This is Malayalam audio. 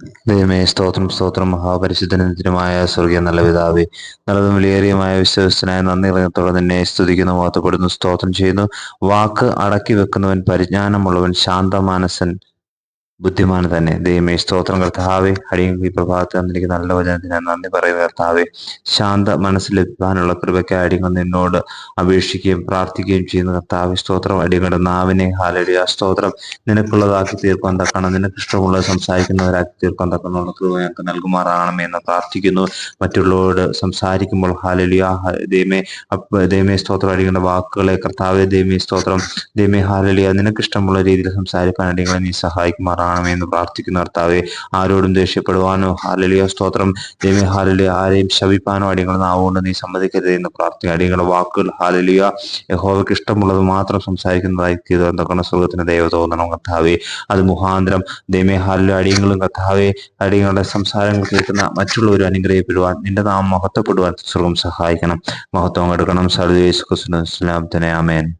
ദൈവമേ സ്തോത്രം സ്തോത്രം മഹാപരിശുദ്ധനത്തിനുമായ സ്വർഗീയ നല്ല പിതാവേ നല്ലതും വിലയേറിയമായ വിശ്വസ്തനായ നന്ദി ഇറങ്ങത്തോടെ നിന്നെ സ്തുതിക്കുന്നു വാർത്തപ്പെടുന്നു സ്തോത്രം ചെയ്യുന്നു. വാക്ക് അടക്കി വെക്കുന്നവൻ പരിജ്ഞാനമുള്ളവൻ ശാന്തമാനസൻ ബുദ്ധിമാൻ തന്നെ. ദൈവമേ സ്തോത്രം കർത്താവെ. അടിയും ഈ പ്രഭാതത്തിൽ എനിക്ക് നല്ല വചനത്തിന് നന്ദി പറയുന്ന കർത്താവെ. ശാന്ത മനസ്സിൽ എത്താനുള്ള കൃപയ്ക്കായി അടിയങ്ങൾ നിന്നോട് അപേക്ഷിക്കുകയും പ്രാർത്ഥിക്കുകയും ചെയ്യുന്ന കർത്താവെ. സ്തോത്രം അടിയങ്ങളുടെ നാവിനെ ഹാലടിയ സ്തോത്രം നിനക്കുള്ളതാക്കി തീർക്കാൻ തക്കണം നിനക്ക് ഇഷ്ടമുള്ളത് സംസാരിക്കുന്നവരാക്കി തീർക്കാൻ തക്കണമുള്ള കൃപ ഞങ്ങൾക്ക് നൽകുമാറാകണമേ എന്ന് പ്രാർത്ഥിക്കുന്നു. മറ്റുള്ളവരോട് സംസാരിക്കുമ്പോൾ ഹാലലിയ. ദൈവമേ ദൈവമേ സ്തോത്രം അടിയങ്ങളുടെ വാക്കുകളെ കർത്താവെ ദൈവമേ സ്തോത്രം. ദൈവമേ ഹാലലിയ. നിനക്ക് ഇഷ്ടമുള്ള രീതിയിൽ സംസാരിക്കാൻ അടിയങ്ങളെ നീ സഹായിക്കുമാറാകണമേ എന്ന് പ്രാർത്ഥിക്കുന്ന കർത്താവെ ആരോടും ദേഷ്യപ്പെടുവാനോ ഹാലലിയ സ്തോത്രം. ജമി ഹാലലിയ ആരെയും ശവിപ്പാനോ അടിയങ്ങൾ നാവുകൊണ്ട് നീ സമ്മതിക്കരുത് എന്ന് പ്രാർത്ഥിക്കുക അടിയങ്ങളുടെ വാക്കുകൾ ഹാലലിയ യഹോവയ്ക്ക് ഇഷ്ടമുള്ളത് മാത്രം സംസാരിക്കുന്നതായി തീർന്നു എന്തൊക്കെയാണ് സ്വർഗത്തിന് ദൈവ തോന്നണം കർത്താവെ. അത് മുഖാന്തരം ദൈവമേ ഹാലിലെ അടിയങ്ങളും കർത്താവെ അടിയങ്ങളുടെ സംസാരങ്ങൾ കേൾക്കുന്ന മറ്റുള്ളവരും അനുഗ്രഹിക്കപ്പെടുവാൻ നിന്റെ നാം മഹത്വപ്പെടുവാൻ സ്വർഗം സഹായിക്കണം. മഹത്വം എടുക്കണം. സർവേസ് തന്നെ ആമേൻ.